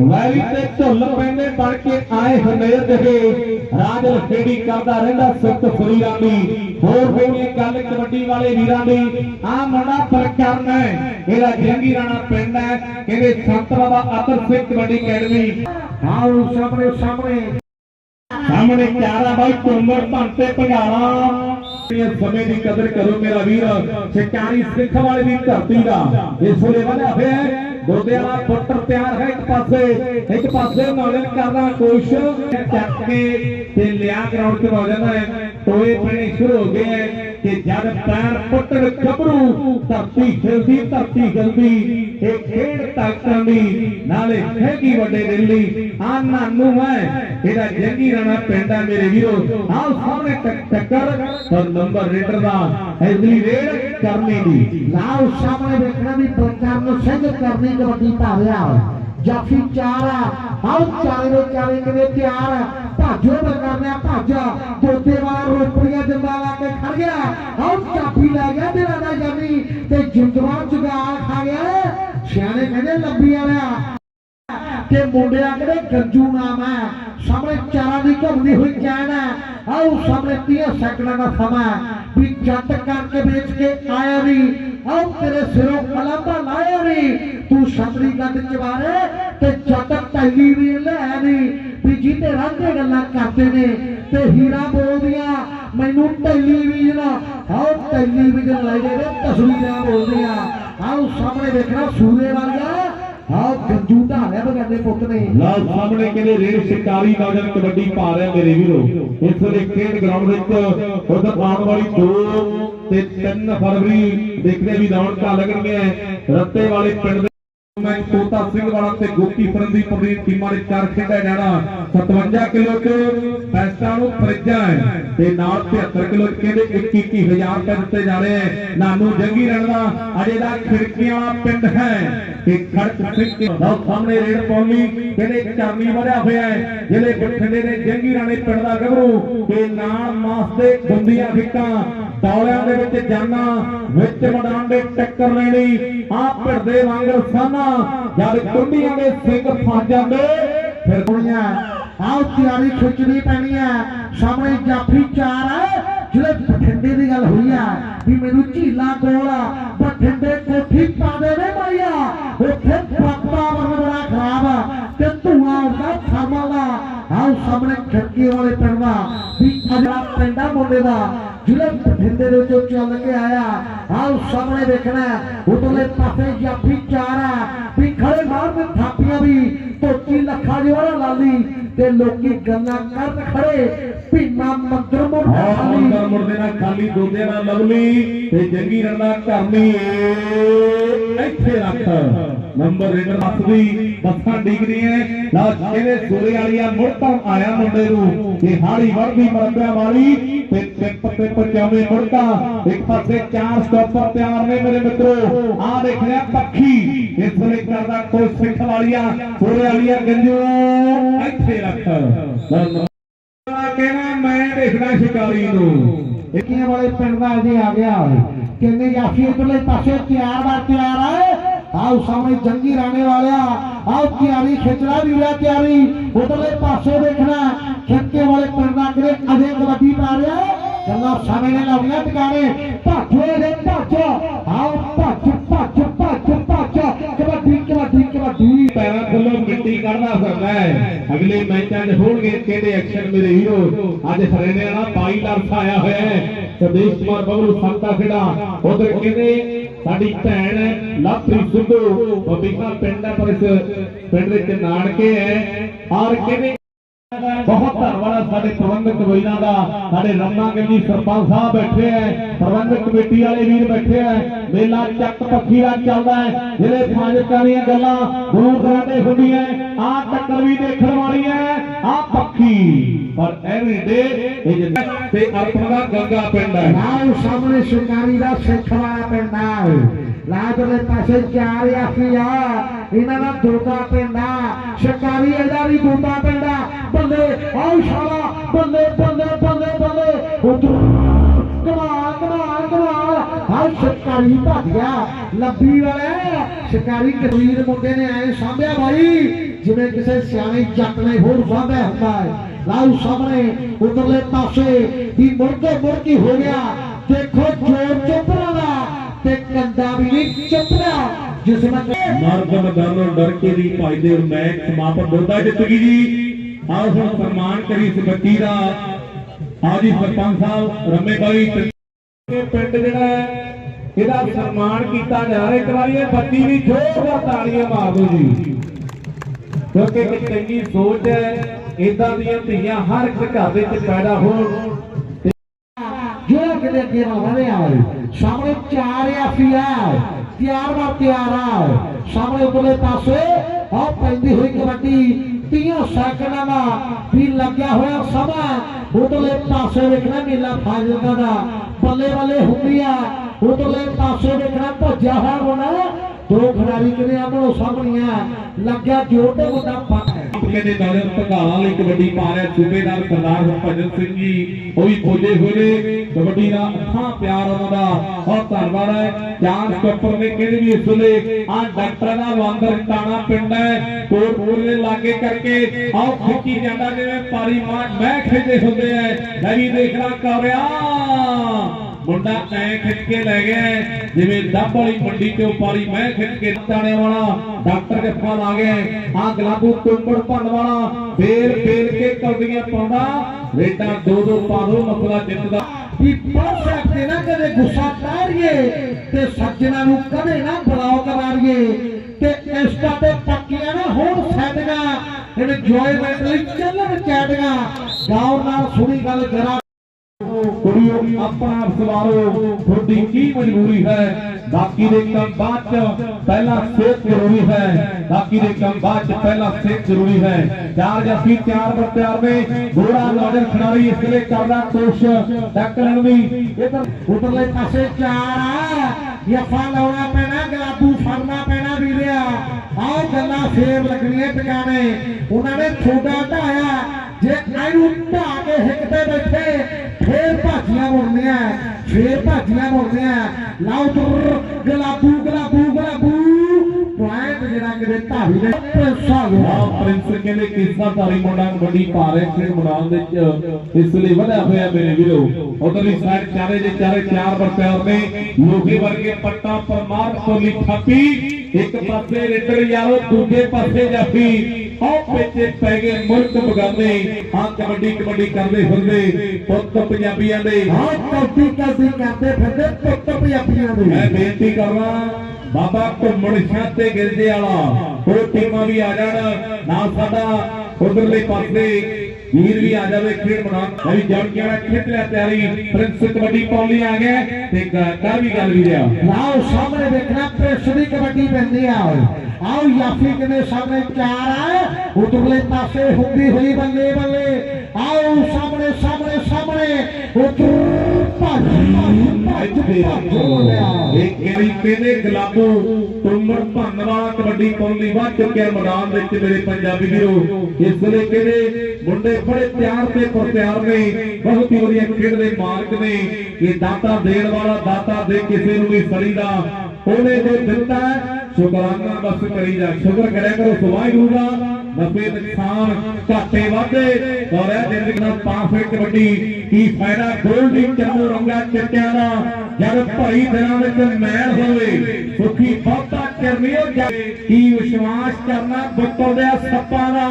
ਵੈਲੀ ਤੇ ਢੁੱਲ ਪੈਂਦੇ ਬਣ ਕੇ ਆਏ ਹਨੇਰ ਜਗੇ ਰਾਜ ਲਖੇੜੀ ਕਰਦਾ ਰਹਿੰਦਾ ਸੁੱਤ ਫਰੀਰਾਂ ਦੀ। ਹੋਰ ਹੋਣੀ ਗੱਲ ਕਬੱਡੀ ਵਾਲੇ ਵੀਰਾਂ ਦੀ? ਆ ਮੁੰਡਾ ਪ੍ਰਕਰਨ ਹੈ। ਇਹਦਾ ਜੰਗੀ ਰਾਣਾ ਪਿੰਡ ਹੈ। ਕਹਿੰਦੇ ਸੰਤ ਬਾਬਾ ਅਤਰ ਸਿੰਘ ਕਬੱਡੀ ਅਕੈਡਮੀ। ਆਓ ਸਾਹਮਣੇ ਸਾਹਮਣੇ। ਸਾਹਮਣੇ ਚਾਰਾ ਬਾਈ ਕੁੰਮਰ ਭੰਤੇ ਭੰਗਾਲਾ ਸਮੇਂ ਦੀ ਕਦਰ ਕਰੋ ਮੇਰਾ ਵੀਰ। ਸ਼ਿਕਾਰੀ ਸਿੱਖ ਵਾਲੇ ਦੀ ਧਰਤੀ ਦਾ। ਇਸ ਵੇਲੇ ਵਧਿਆ ਹੋਇਆ ਹੈ ਵਾਲਾ ਪੁੱਤਰ ਤਿਆਰ ਹੈ ਇੱਕ ਪਾਸੇ ਇੱਕ ਪਾਸੇ ਨੌਲੇਜ ਕਰਦਾ ਕੋਸ਼ਿਸ਼ ਚੱਕ ਕੇ ਤੇ ਲਿਆ ਗਰਾਊਂਡ ਤੇ ਹੋ ਜਾਂਦਾ ਹੈ। ਟੋਏ ਪੈਣੇ ਸ਼ੁਰੂ ਹੋ ਗਏ ਹੈ। ਕਿ ਜਦ ਪੈਰ ਪੁੱਟਣ ਖਬਰੂ, ਧਰਤੀ ਹਿਲਦੀ ਧਰਤੀ ਹਿਲਦੀ ਇਹ ਖੇਡ ਤਾਕਾਂ ਦੀ, ਨਾਲੇ ਹੈਗੀ ਵੱਡੇ ਦਿੱਲੀ ਆ ਨਾਨੂ ਹੈ ਇਹਦਾ ਜੰਗੀ ਰਾਣਾ ਪਿੰਡ ਹੈ ਮੇਰੇ ਵੀਰੋ। ਆਹ ਸਾਹਮਣੇ ਟੱਕ- ਟੱਕਰ, ਪਰ ਨੰਬਰ ਰੇਡਰ ਦਾ ਐਸਲੀ ਰੇਡ ਕਰਨੀ ਦੀ। ਲਾਓ ਸਾਹਮਣੇ ਵੇਖਣਾ ਵੀ ਬਲਕਰਨ ਸਿੰਘ ਕਰਨੀ ਕਬੱਡੀ ਪਾ ਜਾਫੀ ਚਾਰ ਆ। ਆਓ ਚਾਰੇ ਦੇ ਚਾਰੇ ਕਿਵੇਂ ਤਿਆਰ ਆ। ਭਾਜੋ ਬਲਕਰਨਿਆ ਭੱਜ। ਦੋਤੇ ਵਾਲਾ ਰੋਪੜੀਆਂ ਜੰਦਾ ਲਾ ਕੇ ਖੜ ਗਿਆ। ਆਓ ਚਾਫੀ ਲੈ ਗਿਆ ਤੇਰਾ ਦਾ ਜਾਨੀ। ਤੇ ਜੁੰਦਵਾ ਜੁਗਾਲ ਖਾ ਗਿਆ। ਸਿਆਣੇ ਕਹਿੰਦੇ ਲੱਭੀ ਵਾਲਿਆ ਕਿ ਮੁੰਡਿਆਂ ਕਿਹੜੇ ਗੰਜੂ ਨਾਮ ਹੈ ਸਾਹਮਣੇ ਚਾਰਾਂ ਦੀ ਘੁੰਮਦੀ ਹੋਈ ਚੈਨ ਹੈ ਆਓ ਸਾਹਮਣੇ 30 ਸੈਕਿੰਡਾਂ ਦਾ ਸਮਾਂ ਵੀ ਜੱਟ ਕਰਕੇ ਵੇਚ ਕੇ ਆਇਆ ਵੀ ਆਓ ਤੇਰੇ ਸਿਰੋਂ ਕਲੰਦਾ ਲਾਇਆ ਵੀ ਤੂੰ ਛਤਰੀ ਗੱਡ ਚਵਾਰੇ ਤੇ ਜੱਟ ਪਹਿਲੀ ਵੀ ਲੈ ਨਹੀਂ ਵੀ ਜਿਹਦੇ ਰਾਂਝੇ ਗੱਲਾਂ ਕਰਦੇ ਨੇ ਤੇ ਹੀਰਾ ਬੋਲਦੀਆਂ, ਮੈਨੂੰ ਟੈਲੀਵਿਜ਼ਨ ਆਓ ਟੈਲੀਵਿਜ਼ਨ ਲੈ ਜਿਹੜੇ ਤਸਵੀਰਾਂ ਬੋਲਦੀਆਂ। ਆਓ ਸਾਹਮਣੇ ਵੇਖਣਾ ਸੂਰੇ ਵਰਗਾ ਆਹ ਗੰਜੂ ਢਾਲਿਆ ਬਗਾਨੇ ਪੁੱਤ ਨੇ। ਲਓ ਸਾਹਮਣੇ ਕਹਿੰਦੇ ਰੇਡ ਸ਼ਿਕਾਰੀ ਨੌਜਵਾਨ ਕਬੱਡੀ ਪਾ ਰਿਹਾ ਮੇਰੇ ਵੀਰੋ। ਇਸ ਵੇਲੇ ਖੇਡ ਗਰਾਊਂਡ ਵਿੱਚ ਉਧਰ ਆਉਣ ਵਾਲੀ 2 ਤੇ 3 ਫਰਵਰੀ ਦੇਖਦੇ ਵੀ ਰੌਣਕਾਂ ਲੱਗਣਗੀਆਂ। ਰੱਤੇ ਵਾਲੇ ਪਿੰਡ ਦੇ ਮੈਂ ਤੋਤਾ ਸਿੰਘ ਵਾਲਾ ਤੇ ਗੋਪੀ ਫਰੰਦੀ ਪ੍ਰਦੀਪ ਟੀਮਾਂ ਦੇ ਚਾਰ ਖੇਡਿਆ ਜਾਣਾ। 57 ਕਿਲੋ ਚ ਪੈਸਟਾਂ ਨੂੰ ਫਰਿੱਜਾਂ ਤੇ ਨਾਲ 73 ਕਿਲੋ ਕਹਿੰਦੇ 21000 ਰੁਪਏ ਦਿੱਤੇ ਜਾ ਰਹੇ ਹੈ। ਨਾਨੂ ਜੰਗੀ ਰਣ ਅਜੇ ਦਾ ਖਿੜਕੀਆਂ ਪਿੰਡ ਹੈ। ਕਿ ਖੜਕ ਸਿੰਘ ਕੇ ਸਾਹਮਣੇ ਰੇਡ ਪੌਲੀ ਕਹਿੰਦੇ ਚਾਰਨੀ ਵਧਿਆ ਹੋਇਆ ਹੈ। ਜਿਹੜੇ ਬਠਿੰਡੇ ਨੇ ਜੰਗੀ ਰਾਣੇ ਪਿੰਡ ਦਾ ਗੱਭਰੂ ਤੇ ਨਾਲ ਮਾਸ ਦੇ ਗੁੰਦੀਆਂ ਫਿੱਕਾਂ ਦੌਲਿਆਂ ਦੇ ਵਿੱਚ ਜਾਨਾ ਵਿੱਚ ਮੈਦਾਨ ਦੇ ਟੱਕਰ ਲੈਣੀ ਆ ਭਿਰਦੇ ਵਾਂਗਰ ਸਾਨਾ ਜਦ ਕੁੰਡੀਆਂ ਦੇ ਸਿੰਘ ਫਸ ਜਾਂਦੇ, ਫਿਰ ਦੁਨੀਆ ਆਓ ਤਿਆਰੀ ਖਿੱਚਣੀ ਪੈਣੀ ਹੈ। ਸਾਹਮਣੇ ਜਾਫੀ ਚਾਰ ਆ ਜਿਹੜੇ ਬਠਿੰਡੇ ਦੀ ਗੱਲ ਹੋਈ ਆ, ਵੀ ਮੈਨੂੰ ਝੀਲਾ ਕੋਲ ਆ, ਬਠਿੰਡੇ ਕੋਠੀ ਪਾ ਦੇਵੇ ਮਾਈਆ ਉੱਥੇ ਵਾਤਾਵਰਨ ਬੜਾ ਖਰਾਬ ਆ, ਤੇ ਧੂਆਂ ਆਉਂਦਾ। ਥਰਮਲ ਦਾ ਆਓ ਸਾਹਮਣੇ ਖਿੜਕੀ ਵਾਲੇ ਪਿੰਡ ਦਾ, ਵੀ ਅਜਾ ਪਿੰਡਾ ਮੁੰਡੇ ਦਾ ਜਿਹੜੇ ਬਠਿੰਡੇ ਦੇ ਵਿੱਚੋਂ ਚੱਲ ਕੇ ਆਇਆ। ਆਓ ਸਾਹਮਣੇ ਵੇਖਣਾ ਉਧਰਲੇ ਪਾਸੇ ਜਾਫੀ ਚਾਰ ਆ, ਵੀ ਖੜੇ ਮਾਰਨ ਥਾਪੀਆਂ ਵੀ, ਧੋਤੀ ਲੱਖਾਂ ਜਿਹੜਾ ਲਾਲੀ। ਤੇ ਲੋਕੀ ਗੱਲਾਂ ਕਰਨ ਖੜੇ ਭੀਮਾ ਮੰਦਰ ਆਹ ਖਾਲੀ ਅੰਦਰ ਮੁੜਦੇ ਨਾਲ ਖਾਲੀ ਦੋਦੇ ਨਾਲ ਲਵਲੀ ਤੇ ਜੰਗੀ ਰਣਾ ਕਰਨੀ ਇੱਥੇ ਰੱਖ। ਨੰਬਰ ਰੇਡਰ ਦੱਸਦੀ ਬੱਸਾਂ ਡਿਗਰੀਆਂ ਨਾ। ਇਹਦੇ ਸੂਰੇ ਵਾਲੀਆ ਮੁੜ ਆਇਆ ਮੁੰਡੇ ਨੂੰ, ਇਹ ਹਾੜੀ ਵਰਦੀ ਮਰਦਿਆਂ ਵਾਲੀ ਤੇ ਟਿੱਪ ਤੇ ਪਚਾਵੇਂ ਮੁੜਤਾ। ਇੱਕ ਪਾਸੇ ਚਾਰ ਸਟਾਪਰ ਤਿਆਰ ਨੇ ਮੇਰੇ ਮਿੱਤਰੋ। ਆਹ ਦੇਖ ਲਿਆ ਪੱਖੀ। ਇਸ ਵੇਲੇ ਕਰਦਾ ਕੋਈ ਸਿੱਖ ਵਾਲੀਆ, ਸੂਰੇ ਵਾਲੀਆ ਗੰਜੂ ਇੱਥੇ ਰੱਖ। ਨੰਬਰ ਮੈਂ ਦੇਖਦਾ ਸ਼ਿਕਾਰੀ ਨੂੰ। ਇੱਕੀਆਂ ਵਾਲੇ ਪਿੰਡ ਦਾ ਅਜੇ ਆ ਗਿਆ। ਕਹਿੰਦੇ ਜਾਫੀ ਉਧਰਲੇ ਪਾਸੇ ਤਿਆਰ ਬਾਰ ਤਿਆਰ ਆ। ਆਓ ਸਾਹਮਣੇ ਜੰਗੀ ਰਾਣੇ ਵਾਲਿਆ, ਆਓ ਤਿਆਰੀ ਖਿੱਚਣਾ ਵੀਰਾ ਤਿਆਰੀ ਉਧਰਲੇ ਪਾਸੇ ਦੇਖਣਾ ਖਿੱਕੇ ਵਾਲੇ ਪਿੰਡ ਦਾ ਅਜੇ ਕਬੱਡੀ ਪਾ ਰਿਹਾ। ਗੱਲਾਂ ਸਾਹਮਣੇ ਲਾਉਣੀਆਂ ਟਿਕਾਣੇ ਭਾਜੋ ਦੇ ਭਾਜੋ। ਆਓ ਭੱਜ ਭੱਜ ਭੱਜ ਭੱਜ। ਕਬੱਡੀ ਕਬੱਡੀ ਕਬੱਡੀ। ਪੈਰਾਂ ਥੱਲੋਂ ਮਿੱਟੀ ਕੱਢਦਾ ਫਿਰਦਾ ਹੈ। ਅਗਲੇ ਮੈਚਾਂ 'ਚ ਹੋਣਗੇ ਕਿਹੜੇ ਐਕਸ਼ਨ ਮੇਰੇ ਹੀਰੋ ਅੱਜ ਹਰਿਆਣੇ ਵਾਲਾ 22 ਲਰਸ ਆਇਆ ਹੋਇਆ ਹੈ। ਸੰਦੇਸ਼ ਕੁਮਾਰ ਬਬਲੂ ਸੰਤਾ ਖੇੜਾ ਉਧਰ ਕਹਿੰਦੇ ਸਾਡੀ ਭੈਣ ਲਵਪ੍ਰੀ ਸਿੱਧੂ ਬੱਬੀਖਾ ਪਿੰਡ ਹੈ ਪਰ ਇਸ ਪਿੰਡ ਦੇ ਵਿੱਚ ਨਾਨਕੇ ਹੈ। ਔਰ ਕਹਿੰਦੇ ਬਹੁਤ ਧੰਨਵਾਦ ਹੈ ਸਾਡੇ ਪ੍ਰਬੰਧਕ ਵੀਰਾਂ ਦਾ, ਸਾਡੇ ਰਮਨਾ ਗਿੱਲ, ਸਰਪੰਚ ਸਾਹਿਬ ਬੈਠੇ ਐ ਪ੍ਰਬੰਧਕ ਕਮੇਟੀ ਵਾਲੇ ਵੀਰ ਬੈਠੇ ਐ ਮੇਲਾ ਚੱਕ ਪੱਖੀ ਦਾ ਚੱਲਦਾ ਹੈ, ਜਿਹੜੇ ਫਾਜ਼ਿਲਕਾ ਦੀਆਂ ਗੱਲਾਂ ਦੂਰ ਦਰਾਡੇ ਹੁੰਦੀਆਂ ਆ ਟੱਕਰ ਵੀ ਦੇਖਣ ਵਾਲੀ ਹੈ, ਆ ਪੱਖੀ। ਪਰ ਐਵਰੀ ਡੇ ਇਹ ਤੇ ਅਰਪਣ ਗੰਗਾ ਪਿੰਡ ਹੈ। ਨਾਲ ਸਾਹਮਣੇ ਸ਼ਿਕਾਰੀ ਦਾ ਸਿੱਖ ਵਾਲਾ ਪਿੰਡ ਆ। ਲਾਜਲੇ ਪਾਸੇ ਚਾਰ ਆਫੀਆ ਇਹਨਾਂ ਦਾ ਦੋਤਾ ਪਿੰਡਾ ਸ਼ਿਕਾਰੀ ਇਹਦਾ ਵੀ ਦੋਤਾ ਪਿੰਡਾ ਬੰਦੇ ਆਉ ਸ਼ਾਲਾ। ਬੰਦੇ ਬੰਦੇ ਬੰਦੇ ਬੰਦੇ। ਕਮਾਲ ਕਮਾਲ ਕਮਾਲ। ਹਾਂ ਸ਼ਿਕਾਰੀ ਭੱਜ ਗਿਆ। ਲੱਭੀ ਵਾਲੇ ਸ਼ਿਕਾਰੀ ਕਬੀਰ ਮੁੰਡੇ ਨੇ ਐ ਸਾਂਭਿਆ ਭਾਈ ਜਿਵੇਂ ਕਿਸੇ ਸਿਆਣੇ ਜੱਟ ਨੇ ਹੋਰ ਸਾਂਭਿਆ ਹੁੰਦਾ ਹੈ। ਲਾਉ ਸਾਹਮਣੇ ਉਧਰਲੇ ਪਾਸੇ ਵੀ ਮੁਰਗੇ ਮੁਰਗੀ ਹੋ ਗਿਆ। ਦੇਖੋ ਜੋਰ ਚੁੱਪਣਾ ਦਾ ਤੇ ਕੰਦਾ ਵੀ ਨਹੀਂ ਚੁੱਪਣਾ ਜਿਸ ਵਿੱਚ ਮਰਦਮ ਡਰ ਕੇ ਵੀ ਭਜਦੇ ਔਰ ਮੈਚ ਸਮਾਪਤ ਹੁੰਦਾ ਜਿੱਤਗੀ ਜੀ ਆਓ ਹੁਣ ਸਨਮਾਨ ਕਰੀ ਇਸ ਬੱਚੀ ਦਾ। ਆਜੀ ਸਰਪੰਚ ਸਾਹਿਬ ਰੰਮੇ ਬਾਈ ਤੇ ਪਿੰਡ ਜਿਹੜਾ ਇਹਦਾ ਸਨਮਾਨ ਕੀਤਾ ਜਾ ਰਿਹਾ। ਇੱਕ ਵਾਰੀ ਇਹ ਬੱਤੀ ਵੀ ਜ਼ੋਰਦਾਰ ਤਾੜੀਆਂ ਮਾਰੋ ਜੀ। ਕਿਉਂਕਿ ਇੱਕ ਚੰਗੀ ਸੋਚ ਹੈ ਇਦਾਂ ਦੀਆਂ ਧੀਆਂ ਹਰ ਇੱਕ ਘਰ ਵਿੱਚ ਪੈਦਾ ਹੋਣ। ਜੋ ਕਿਤੇ ਅੱਗੇ ਨਾ ਰਹੇ ਸਾਹਮਣੇ ਚਾਰ ਆ 11 ਦਾ ਸਾਹਮਣੇ ਉਪਰਲੇ ਪਾਸੇ ਆ ਪੈਂਦੀ ਹੋਈ ਕਬੱਡੀ। 30 ਸੈਕਿੰਡਾਂ ਦਾ ਵੀ ਲੱਗਿਆ ਹੋਇਆ ਸਮਾਂ। ਉਧਰਲੇ ਪਾਸੇ ਵੇਖਣਾ ਨੀਲਾ ਫਾਜ਼ਿਲਕਾ ਦਾ। ਬੱਲੇ ਬੱਲੇ ਹੁੰਦੀ ਆ। ਉਧਰਲੇ ਪਾਸੇ ਵੇਖਣਾ ਭੱਜਿਆ ਹੋਇਆ ਮੁੰਡਾ ਦੋ ਖਿਡਾਰੀ ਕਿਵੇਂ ਆਪਣੋ ਸਾਹਮਣੀਆਂ ਲੱਗਿਆ ਜੋਰ ਤੇ ਪੱਕ ਹੈ ਕਹਿੰਦੇ ਨਾਲੇ ਲਈ ਕਬੱਡੀ ਪਾ ਰਿਹਾ ਸੂਬੇਦਾਰ ਸਰਦਾਰ ਭਜਨ ਸਿੰਘ ਜੀ। ਉਹ ਵੀ ਖੋਜੇ ਹੋਏ ਨੇ ਕਬੱਡੀ ਦਾ ਅੱਖਾਂ ਪਿਆਰ ਉਹਨਾਂ ਦਾ। ਬਹੁਤ ਧੰਨਵਾਦ ਹੈ, ਚਾਂਸ ਕੱਪਰ ਨੇ ਕਹਿੰਦੇ ਵੀ ਇਸ ਵੇਲੇ ਆ ਡਾਕਟਰ ਦਾ ਵਾਂਦਰ ਟਾਣਾ ਪਿੰਡ ਹੈ ਕੋਟਪੁਰ ਦੇ ਲਾਗੇ ਕਰਕੇ। ਆਓ ਖਿੱਚੀ ਜਾਂਦਾ ਜਿਵੇਂ ਪਾਰੀ ਮਾਰ ਮੈਂ ਖਿੱਚਦੇ ਹੁੰਦੇ ਐ ਮੈਂ ਵੀ ਦੇਖਣਾ ਕਰ ਮੁੰਡਾ ਐ ਖਿੱਚ ਕੇ ਲੈ ਗਿਆ ਜਿਵੇਂ ਡੱਬ ਵਾਲੀ ਮੰਡੀ ਤੇ ਉਪਾਰੀ ਮੈਂ ਖਿੱਚ ਕੇ ਤਾਣੇ ਵਾਲਾ ਡਾਕਟਰ ਦੇ ਫਲ ਆ ਗਿਆ ਆ ਗਲਾਬੂ ਤੁੰਬੜ ਭੰਨ ਵਾਲਾ ਫੇਰ ਫੇਰ ਕੇ ਕਰਦੀਆਂ ਪਾਉਂਦਾ। ਰੇਟਾ ਦੋ ਦੋ ਪਾ ਦੋ ਮਸਲਾ ਜਿੱਤਦਾ। ਵੀ ਪੜ ਸਕਦੇ ਨਾ ਕਦੇ ਗੁੱਸਾ ਤਾਰੀਏ ਤੇ ਸੱਜਣਾ ਨੂੰ ਕਦੇ ਨਾ ਬੁਲਾਓ ਕਰਾਰੀਏ। ਤੇ ਇਸਤਾ ਤੇ ਪੱਕੀਆਂ ਨਾ ਹੁਣ ਸੈਟੀਆਂ ਇੰਜੋਇਮੈਂਟ ਲਈ ਚੱਲਣ ਚੈਟੀਆਂ ਗਾਉਂ ਨਾਲ ਸੁਣੀ ਗੱਲ ਜਰਾ ਕੁੜੀਓ ਆਪਣਾ ਆਪ ਸਵਾਰੋ ਤੁਹਾਡੀ ਕੀ ਮਜਬੂਰੀ ਹੈ ਬਾਕੀ ਦੇ ਕੰਮ ਬਾਅਦ ਚ ਪਹਿਲਾਂ ਸਿਹਤ ਜ਼ਰੂਰੀ ਹੈ ਬਾਕੀ ਦੇ ਕੰਮ ਬਾਅਦ ਚ ਪਹਿਲਾਂ ਸਿਹਤ ਜ਼ਰੂਰੀ ਹੈ ਚਾਰ ਜਾਫੀ ਤਿਆਰ ਬਰ ਤਿਆਰ ਨੇ ਘੋੜਾ ਨੌਜਰ ਖਿਡਾਰੀ ਇਸ ਲਈ ਕਰਦਾ ਕੋਸ਼ਿਸ਼ ਟੱਕਰਨ ਦੀ ਇਧਰ ਉਧਰਲੇ ਪਾਸੇ ਚਾਰ ਆ ਯਫਾ ਲਾਉਣਾ ਪੈਣਾ ਗਲਾਬੂ ਫੜਨਾ ਪੈਣਾ ਵੀਰਿਆ ਆਹ ਗੱਲਾਂ ਫੇਰ ਲੱਗਣੀਆਂ ਟਿਕਾਣੇ ਉਹਨਾਂ ਨੇ ਥੋੜਾ ਢਾਇਆ ਜੇ ਇਹਨੂੰ ਢਾ ਕੇ ਹਿੱਕ ਤੇ ਬੈਠੇ, ਫੇਰ ਭਾਜੀਆਂ ਮੁੜਨੀਆਂ ਫੇਰ ਭਾਜੀਆਂ ਮੁੜਨੀਆਂ ਲਾਉ ਤੁਰ, ਗਲਾਬੂ ਗਲਾਬੂ ਗਲਾਬੂ। ਪੁਆਇੰਟ ਜਿਹੜਾ ਕਿਤੇ ਧਾਵੀ ਦੇ ਪ੍ਰਸਾ ਆ ਗਿਆ। ਪ੍ਰਿੰਸ ਕਹਿੰਦੇ ਕਿਸਾ ਤਾਰੀ ਮੁੰਡਾ ਕਬੱਡੀ ਪਾ ਖੇਡ ਮੈਦਾਨ ਦੇ ਇਸ ਲਈ ਵਧਿਆ ਹੋਇਆ ਮੇਰੇ ਵੀਰੋ। ਉਧਰਲੀ ਸਾਈਡ ਚਾਰੇ ਦੇ ਚਾਰੇ ਚਾਰ ਬਰਤਿਆਰ ਨੇ ਲੋਹੇ ਵਰਗੇ ਪੱਟਾ ਪਰਮਾਰ ਕੋਲੀ ਥਾਪੀ। ਇੱਕ ਪਾਸੇ ਰਿੱਟਰ ਯਾਰੋ, ਦੂਜੇ ਪਾਸੇ ਜਾਫੀ ਆਹ ਪਿੱਛੇ ਪੈ ਗਏ ਮੁਲਕ ਬਗਾਨੇ ਆ ਕਬੱਡੀ ਕਬੱਡੀ ਕਰਦੇ ਫਿਰਦੇ ਪੁੱਤ ਪੰਜਾਬੀਆਂ ਦੇ। ਹਾਂ ਕਬੱਡੀ ਕਬੱਡੀ ਕਰਦੇ ਫਿਰਦੇ ਪੁੱਤ ਪੰਜਾਬੀਆਂ ਦੇ। ਮੈਂ ਬੇਨਤੀ ਕਰਦਾ ਬਾਬਾ ਘੁੰਮਣ ਸ਼ਾਹ ਤੇ ਗਿਰਦੇ ਵਾਲਾ ਉਹ ਟੀਮਾਂ ਵੀ ਆ ਜਾਣ ਨਾਲ ਸਾਡਾ ਉਧਰਲੇ ਪਾਸੇ ਵੀਰ ਵੀ ਆ ਜਾਵੇ ਖੇਡ ਬਣਾ ਮੈਂ ਵੀ ਜੜ ਕੇ ਖੇਡ ਲਿਆ ਤਿਆਰੀ ਪ੍ਰਿੰਸ ਕਬੱਡੀ ਪਾਉਣ ਲਈ ਆ ਗਿਆ ਤੇ ਕਰ ਵੀ ਗੱਲ ਵੀ ਰਿਹਾ ਲਾਓ ਸਾਹਮਣੇ ਦੇਖਣਾ ਪ੍ਰੈਸ ਦੀ ਕਬੱਡੀ ਪੈਂਦੀ ਆ ਆਓ ਯਾਫੀ ਕਿਨੇ ਸਾਹਮਣੇ ਚਾਰ ਆ ਉਧਰਲੇ ਪਾਸੇ ਹੁੰਦੀ ਹੋਈ ਬੱਲੇ ਬੱਲੇ ਆਓ ਸਾਹਮਣੇ ਸਾਹਮਣੇ ਸਾਹਮਣੇ ਉਧਰ ਭੱਜ ਭੱਜ ਭੱਜ ਇਹ ਕਿਹੜੀ ਕਹਿੰਦੇ ਗਲਾਬੂ ਤੁੰਮੜ ਭੰਨ ਵਾਲਾ ਕਬੱਡੀ ਪਾਉਣ ਵੱਧ ਚੁੱਕਿਆ ਮੈਦਾਨ ਵਿੱਚ ਮੇਰੇ ਪੰਜਾਬੀ ਵੀਰੋ, ਇਸ ਵੇਲੇ ਕਹਿੰਦੇ ਮੁੰਡੇ ਬੜੇ ਪਿਆਰ ਤੇ ਪ੍ਰਤਿਆਰ ਨੇ ਬਹੁਤ ਹੀ ਵਧੀਆ ਖੇਡ ਦੇ ਮਾਲਕ ਨੇ ਇਹ ਦਾਤਾ ਦੇਣ ਵਾਲਾ ਦਾਤਾ ਦੇ ਕਿਸੇ ਨੂੰ ਵੀ ਨਹੀਂ ਸੜੀਦਾ ਉਹਨੇ ਜੋ ਦਿੱਤਾ ਸ਼ੁਕਰਾਨਾ ਬਸ ਕਰੀ ਜਾ। ਸ਼ੁਕਰ ਕਰਿਆ ਕਰੋ ਵਾਹਿਗੁਰੂ ਦਾ ਨਫੇ ਨੁਕਸਾਨ ਘਾਟੇ ਵਾਧੇ। ਔਰ ਜ਼ਿੰਦਗੀ ਨਾਲ ਪਾਫੇ ਕਬੱਡੀ। ਕੀ ਫਾਇਦਾ? ਗੋਲਡੀ ਚੰਨੂ ਰੰਗਾ ਚਿੱਟਿਆਂ ਦਾ। ਜਦ ਭਾਈ ਦਿਨਾਂ ਵਿੱਚ ਮੈਲ ਹੋਵੇ ਸੁਖੀ ਬਹੁਤਾ ਚਰਨੀਓ ਕੀ ਵਿਸ਼ਵਾਸ ਕਰਨਾ? ਬੁੱਤੋਂ ਦੇ ਸੱਪਾਂ ਦਾ।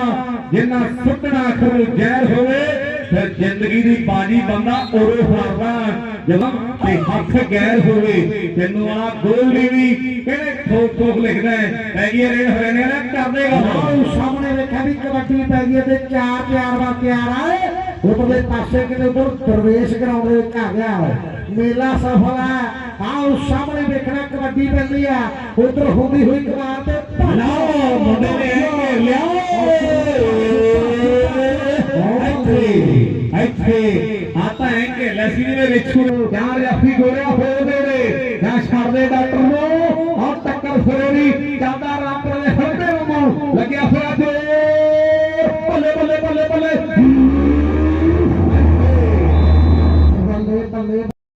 ਜਿੰਨਾ ਸੁੱਟਣਾ ਖਰੂ ਜ਼ਹਿਰ ਹੋਵੇ ਫਿਰ ਜ਼ਿੰਦਗੀ ਦੀ ਬਾਜੀ ਬੰਦਾ ਉਰੇ ਹਾਰਦਾ ਜਦੋਂ ਤੇ ਹੱਥ ਗੈਰ ਹੋਵੇ ਤੈਨੂੰ ਵਾਲਾ ਗੋਲੀ ਵੀ ਕਿਹੜੇ ਠੋਕ ਠੋਕ ਲਿਖਦਾ ਹੈ। ਪੈ ਗਈ ਰੇਡ ਹਰਿਆਣੇ ਵਾਲਾ ਕਰ ਦੇਗਾ ਆਹ ਸਾਹਮਣੇ ਵੇਖਿਆ ਵੀ ਕਬੱਡੀ ਪੈ ਗਈ ਹੈ ਤੇ ਚਾਰ ਪਿਆਰ ਵਾ ਤਿਆਰ ਆਏ ਉਧਰਲੇ ਪਾਸੇ ਕਿਤੇ ਉਧਰ ਪ੍ਰਵੇਸ਼ ਗਰਾਉਂਡ ਦੇ ਵਿੱਚ ਆ। ਗਿਆ ਮੇਲਾ ਸਫਲ ਹੈ ਆਹ ਸਾਹਮਣੇ ਵੇਖਣਾ ਕਬੱਡੀ ਪੈਂਦੀ ਆ। ਉਧਰ ਹੁੰਦੀ ਹੋਈ ਕਮਾਰ ਤੇ। ਲਓ ਮੁੰਡੇ ਨੇ ਐ ਲਿਆਓ ਇੱਥੇ ਇੱਥੇ ਆਤਾ ਐ ਕਿ ਲਸੀ ਦੇ ਵਿੱਚ ਚਾਰ ਜਾਫੀ ਗੋਰਿਆ ਹੋਏ ਨੇ। ਨਾ ਛੱਡਦੇ ਡਾਕਟਰ ਨੂੰ।